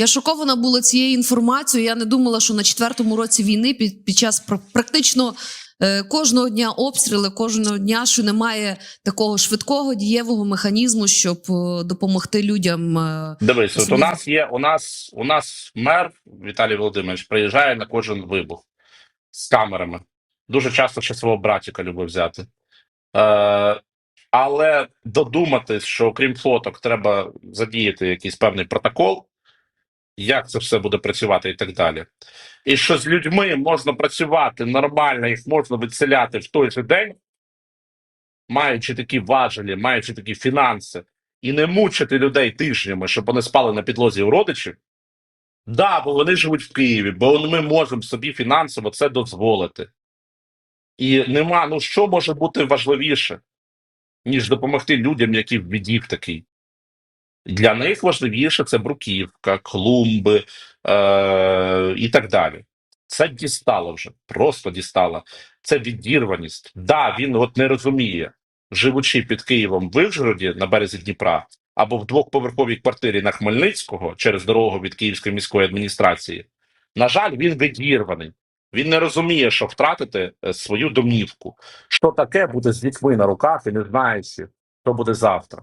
Я шокована була цією інформацією. Я не думала, що на четвертому році війни під, під час пр- практично е, кожного дня обстріли, кожного дня, що немає такого швидкого дієвого механізму, щоб е, допомогти людям. е, Дивись, от у нас є у нас у нас мер Віталій Володимирович приїжджає на кожен вибух з камерами. Дуже часто ще свого братіка любив взяти. Е, але додуматись, що окрім фоток, треба задіяти якийсь певний протокол, як це все буде працювати і так далі. І що з людьми можна працювати нормально, їх можна відселяти в той же день, маючи такі важелі, маючи такі фінанси, і не мучити людей тижнями, щоб вони спали на підлозі у родичів. Да, бо вони живуть в Києві, бо ми можемо собі фінансово це дозволити. І нема, ну що може бути важливіше, ніж допомогти людям, які в біді в такій. Для них важливіше це бруківка, клумби е- і так далі. Це дістало вже, просто дістало. Це відірваність. Да, він от не розуміє, живучи під Києвом в Вишгороді на березі Дніпра або в двохповерховій квартирі на Хмельницького через дорогу від Київської міської адміністрації. На жаль, він відірваний. Він не розуміє, що втратити е, свою домівку. Що таке буде з дітьми на руках і не знаючи, що буде завтра.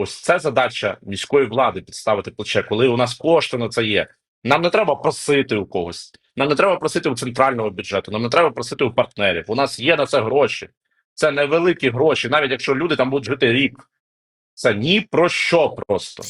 Ось це задача міської влади підставити плече, коли у нас кошти на це є. Нам не треба просити у когось. Нам не треба просити у центрального бюджету, нам не треба просити у партнерів. У нас є на це гроші. Це невеликі гроші, навіть якщо люди там будуть жити рік. Це ні про що просто.